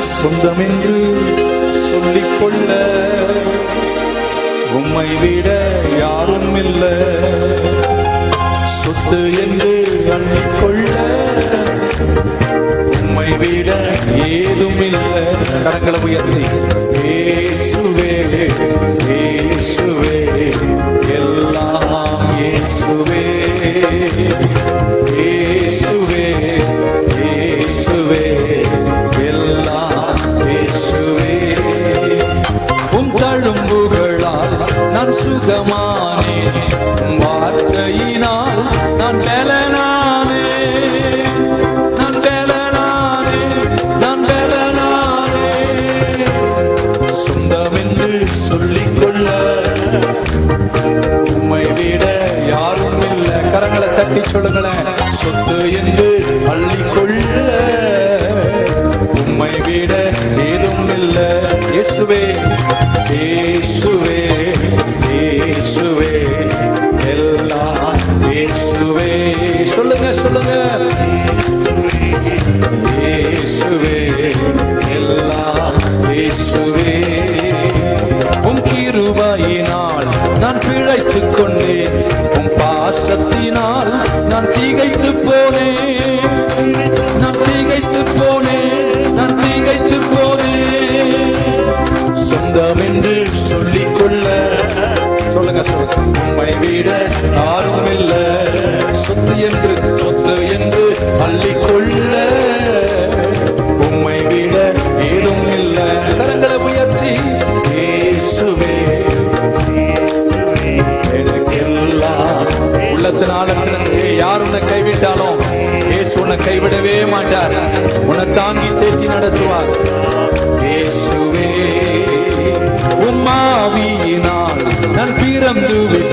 சொந்தம் என்று சொல்லிக்கொள்ள. உம்மை விட யாரும் இல்லை சொத்து என்று அண்ணிக்கொள்ள உம்மை விட ஏதும் இல்லை கரங்களை உயர்த்தி. ஏ சொத்து அள்ளிக்கொள்ள. உம்மை விட ஏதும் இல்லை. இயேசுவே இயேசுவே இயேசுவே. எல்லாம் இயேசுவே. சொல்லுங்க சொல்லுங்க. இயேசுவே. உள்ளத்தினால யார் உன்னை கைவிட்டாலும் இயேசு உன்னை கைவிடவே மாட்டார். உன்னை தாங்கி தேற்றி நடத்துவார். இயேசுவே உம்மாவியினால் நான் பிறந்து விட்டேன்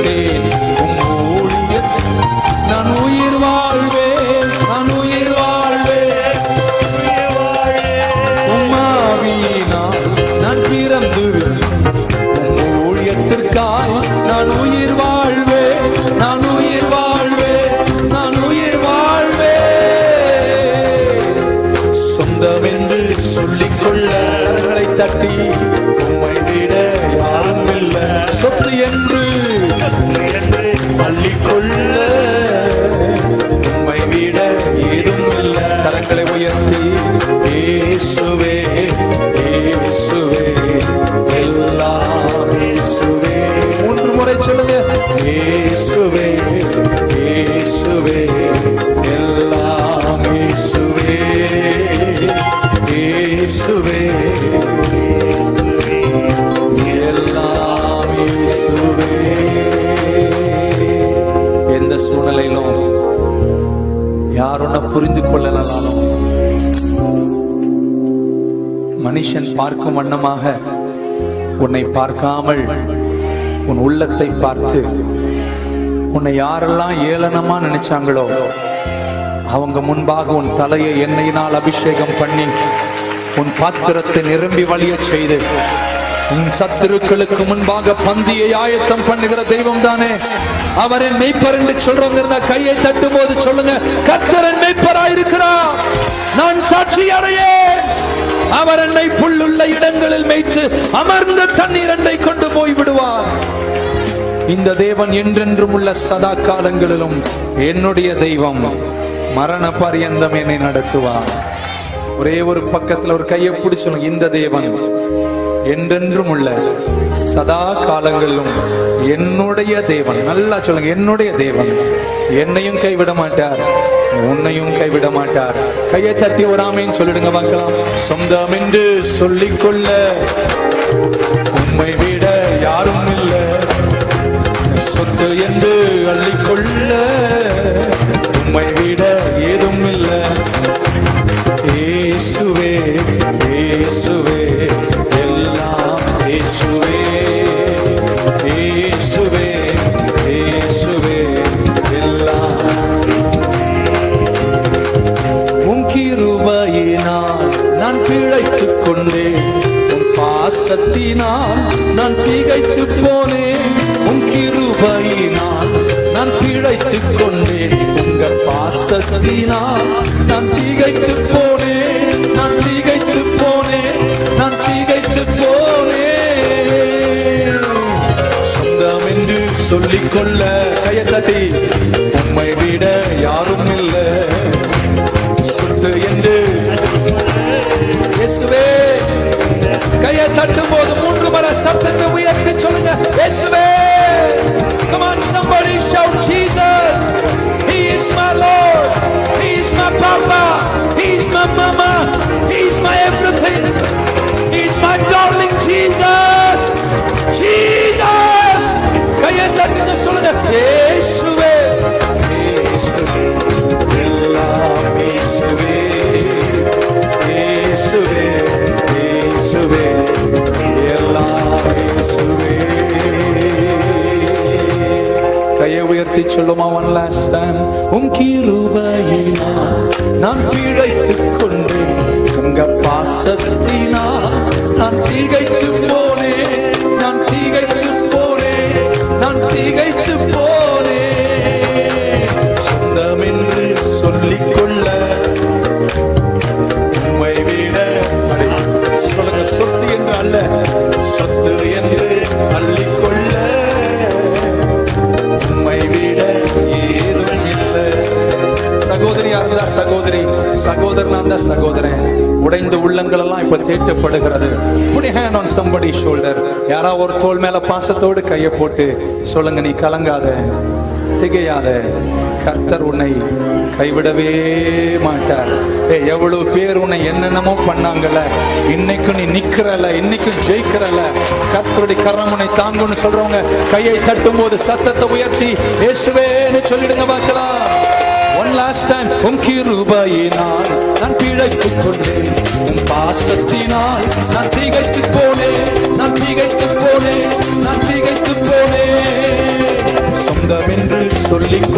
யார் புரிந்து கொள்ளலாம் மனுஷன் பார்க்கும் வண்ணமாக உன்னை பார்க்காமல் உன் உள்ளத்தை பார்த்து உன்னை யாரெல்லாம் ஏளனமா நினைச்சாங்களோ அவங்க முன்பாக உன் தலையை எண்ணெயினால் அபிஷேகம் பண்ணி உன் பாத்திரத்தை நிரம்பி வழியச் செய்து உன் சத்துருக்களுக்கு முன்பாக பந்தியை ஆயத்தம் பண்ணுகிற தெய்வம் தானே அவரின் மெய்ப்பர் என்று சொல்றவங்க இருந்தா கையை தட்டும் போது சொல்லுங்க கத்தரன் மெய்ப்பராயிருக்கிறார் நான் சாட்சி அடையேன். அவர் என்னை புல்லுள்ள இடங்களில் மேய்த்து அமர்ந்த தண்ணீர் என்னை கொண்டு போய் விடுவார். இந்த தேவன் என்றென்றும் உள்ள சதா காலங்களிலும் என்னுடைய தெய்வம் மரண பரியந்தம் என்னை நடத்துவார். ஒரே ஒரு பக்கத்துல ஒரு கையை பிடிச்சணும் இந்த தேவன் என்றென்றும் உள்ள சதா காலங்களிலும் என்னுடைய தேவன் நல்லா சொல்லுங்க என்னுடைய தேவன். என்னையும் கைவிட மாட்டார் உன்னையும் கைவிட மாட்டார். கையை தட்டி வராமேன்னு சொல்லிடுங்க பார்க்கலாம். சொந்தம் என்று சொல்லிக்கொள்ள உண்மை விட யாரும் இல்லை. சொத்து என்று அள்ளிக்கொள்ள உண்மை விட ஏதும் இல்லை. ஏசுவே ஏசுவே. நான் பிழைத்துக் கொண்டேன். உன் பாசத்தினால் நான் திகைத்து போனேன். உன் கிருபையினால் நான் பிழைத்துக் கொண்டேன். உங்க பாசத்தினால் நான் திகைத்து போனேன். Less than லாஸ்ட் உம் கிருபையினா நான் பிழைத்துக் கொண்டேன். உங்க பாசத்தினா நான் திகைத்து சகோதரியா சகோதரி சகோதரனா இருந்தா சகோதரன். உடைந்த உள்ளங்கள் எல்லாம் இப்ப தேற்றப்படுகிறது. புனி ஹேண்ட் ஆன் சம்படி ஷோல்டர் யாரா ஒரு தோல் மேல பாசத்தோடு கையை போட்டு சொல்லுங்க நீ கலங்காத. திகையாத. கர்த்தர் உன்னை கைவிடவே மாட்டார். ஏ எவ்வளவு பேர் உன்னை என்னென்னமோ பண்ணாங்கல்ல. இன்னைக்கும் நீ நிக்கிறல இன்னைக்கும் ஜெயிக்கிறல கர்த்தருடைய கரம் உன்னை தாங்கும்னு சொல்றவங்க கையை தட்டும் போது சத்தத்தை உயர்த்தி இயேசுவேன்னு சொல்லிடுங்க பார்க்கலாம். லாஸ்ட் டைம் உன் கிருபையினால் நான் பிழைத்துக் கொண்டேன். உன் பாசத்தினால் நான் திகைத்து போனேன். நான் திகைத்து போனேன். நான் திகைத்து போனேன். சொந்தம் என்று சொல்லிக்